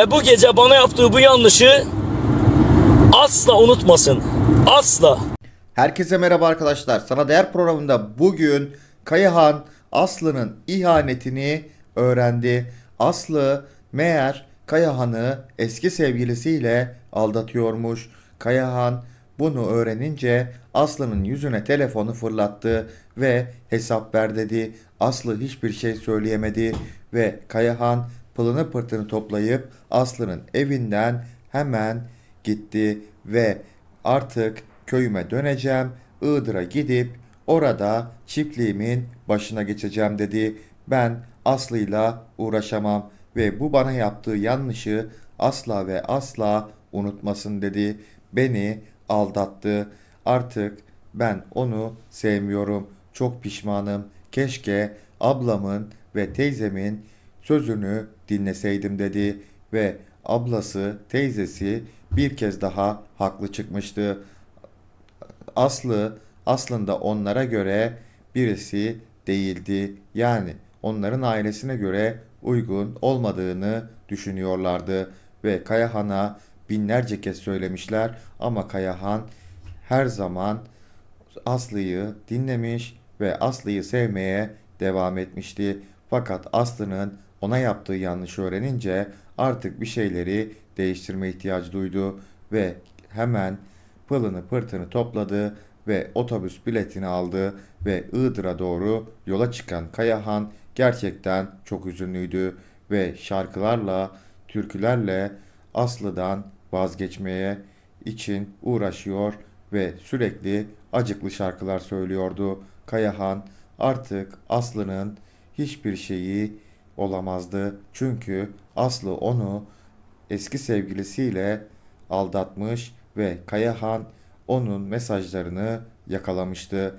Ve bu gece bana yaptığı bu yanlışı asla unutmasın. Asla. Herkese merhaba arkadaşlar. Sana Değer programında bugün Kayahan Aslı'nın ihanetini öğrendi. Aslı meğer Kayahan'ı eski sevgilisiyle aldatıyormuş. Kayahan bunu öğrenince Aslı'nın yüzüne telefonu fırlattı ve hesap ver dedi. Aslı hiçbir şey söyleyemedi ve Kayahan pılını pırtını toplayıp Aslı'nın evinden hemen gitti ve artık köyüme döneceğim. Iğdır'a gidip orada çiftliğimin başına geçeceğim dedi. Ben Aslı'yla uğraşamam ve bu bana yaptığı yanlışı asla ve asla unutmasın dedi. Beni aldattı. Artık ben onu sevmiyorum. Çok pişmanım. Keşke ablamın ve teyzemin sözünü dinleseydim dedi ve ablası, teyzesi bir kez daha haklı çıkmıştı. Aslı aslında onlara göre birisi değildi. Yani onların ailesine göre uygun olmadığını düşünüyorlardı ve Kayahan'a binlerce kez söylemişler ama Kayahan her zaman Aslı'yı dinlemiş ve Aslı'yı sevmeye devam etmişti. Fakat Aslı'nın ona yaptığı yanlışı öğrenince artık bir şeyleri değiştirme ihtiyacı duydu ve hemen pılını pırtını topladı ve otobüs biletini aldı ve Iğdır'a doğru yola çıkan Kayahan gerçekten çok üzünlüydü ve şarkılarla, türkülerle Aslı'dan vazgeçmeye için uğraşıyor ve sürekli acıklı şarkılar söylüyordu. Kayahan artık Aslı'nın hiçbir şeyi olamazdı. Çünkü Aslı onu eski sevgilisiyle aldatmış ve Kayahan onun mesajlarını yakalamıştı.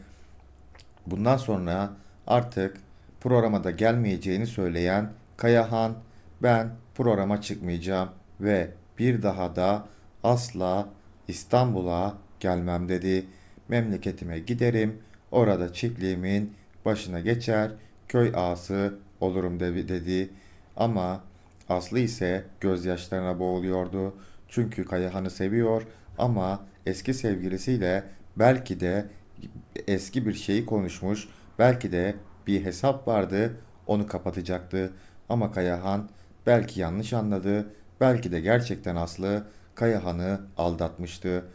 Bundan sonra artık programa da gelmeyeceğini söyleyen Kayahan ben programa çıkmayacağım ve bir daha da asla İstanbul'a gelmem dedi. Memleketime giderim. Orada çiftliğimin başına geçer, köy ağası olurum de- dedi. Ama Aslı ise gözyaşlarına boğuluyordu. Çünkü Kayahan'ı seviyor ama eski sevgilisiyle belki de eski bir şeyi konuşmuş, belki de bir hesap vardı, onu kapatacaktı. Ama Kayahan belki yanlış anladı, belki de gerçekten Aslı Kayahan'ı aldatmıştı.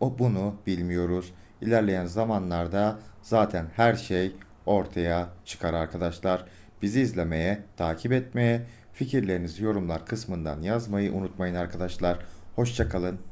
O bunu bilmiyoruz. İlerleyen zamanlarda zaten her şey ortaya çıkar arkadaşlar. Bizi izlemeye, takip etmeye, fikirlerinizi yorumlar kısmından yazmayı unutmayın arkadaşlar. Hoşçakalın.